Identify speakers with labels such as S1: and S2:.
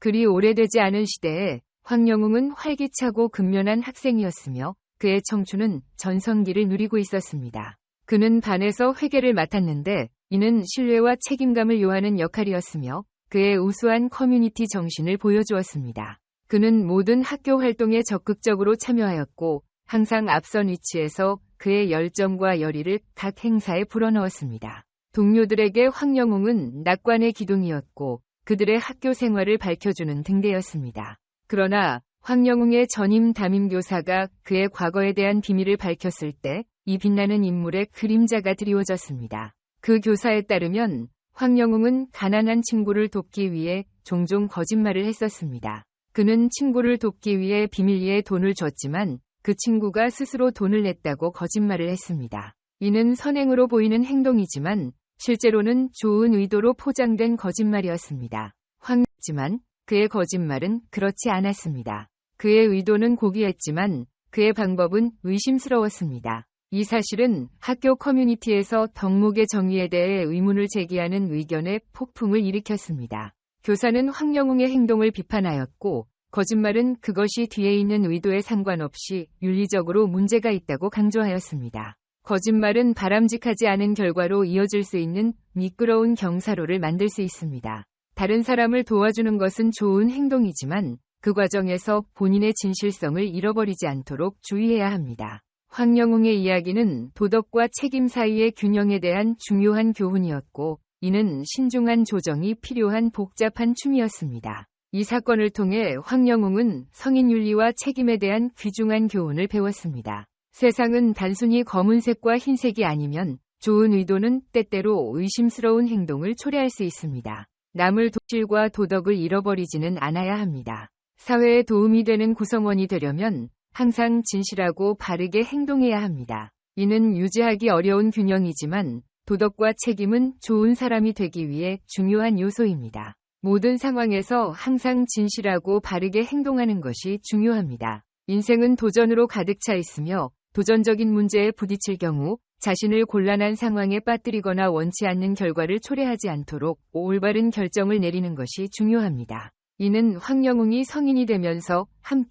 S1: 그리 오래되지 않은 시대에 황영웅은 활기차고 근면한 학생이었으며 그의 청춘은 전성기를 누리고 있었습니다. 그는 반에서 회계를 맡았는데 이는 신뢰와 책임감을 요하는 역할이었으며 그의 우수한 커뮤니티 정신을 보여주었습니다. 그는 모든 학교 활동에 적극적으로 참여하였고 항상 앞선 위치에서 그의 열정과 열의를 각 행사에 불어넣었습니다. 동료들에게 황영웅은 낙관의 기둥이었고 그들의 학교 생활을 밝혀주는 등대였습니다. 그러나 황영웅의 전임 담임교사가 그의 과거에 대한 비밀을 밝혔을 때 이 빛나는 인물의 그림자가 드리워졌습니다. 그 교사에 따르면 황영웅은 가난한 친구를 돕기 위해 종종 거짓말을 했었습니다. 그는 친구를 돕기 위해 비밀리에 돈을 줬지만 그 친구가 스스로 돈을 냈다고 거짓말을 했습니다. 이는 선행으로 보이는 행동이지만 실제로는 좋은 의도로 포장된 거짓말이었습니다. 황지만 그의 거짓말은 그렇지 않았습니다. 그의 의도는 고귀했지만 그의 방법은 의심스러웠습니다. 이 사실은 학교 커뮤니티에서 덕목의 정의에 대해 의문을 제기하는 의견의 폭풍을 일으켰습니다. 교사는 황영웅의 행동을 비판하였고 거짓말은 그것이 뒤에 있는 의도에 상관없이 윤리적으로 문제가 있다고 강조하였습니다. 거짓말은 바람직하지 않은 결과로 이어질 수 있는 미끄러운 경사로를 만들 수 있습니다. 다른 사람을 도와주는 것은 좋은 행동이지만 그 과정에서 본인의 진실성을 잃어버리지 않도록 주의해야 합니다. 황영웅의 이야기는 도덕과 책임 사이의 균형에 대한 중요한 교훈이었고 이는 신중한 조정이 필요한 복잡한 춤이었습니다. 이 사건을 통해 황영웅은 성인 윤리와 책임에 대한 귀중한 교훈을 배웠습니다. 세상은 단순히 검은색과 흰색이 아니면 좋은 의도는 때때로 의심스러운 행동을 초래할 수 있습니다. 남을 도실과 도덕을 잃어버리지는 않아야 합니다. 사회에 도움이 되는 구성원이 되려면 항상 진실하고 바르게 행동해야 합니다. 이는 유지하기 어려운 균형이지만 도덕과 책임은 좋은 사람이 되기 위해 중요한 요소입니다. 모든 상황에서 항상 진실하고 바르게 행동하는 것이 중요합니다. 인생은 도전으로 가득 차 있으며 도전적인 문제에 부딪힐 경우 자신을 곤란한 상황에 빠뜨리거나 원치 않는 결과를 초래하지 않도록 올바른 결정을 내리는 것이 중요합니다. 이는 황영웅이 성인이 되면서 함께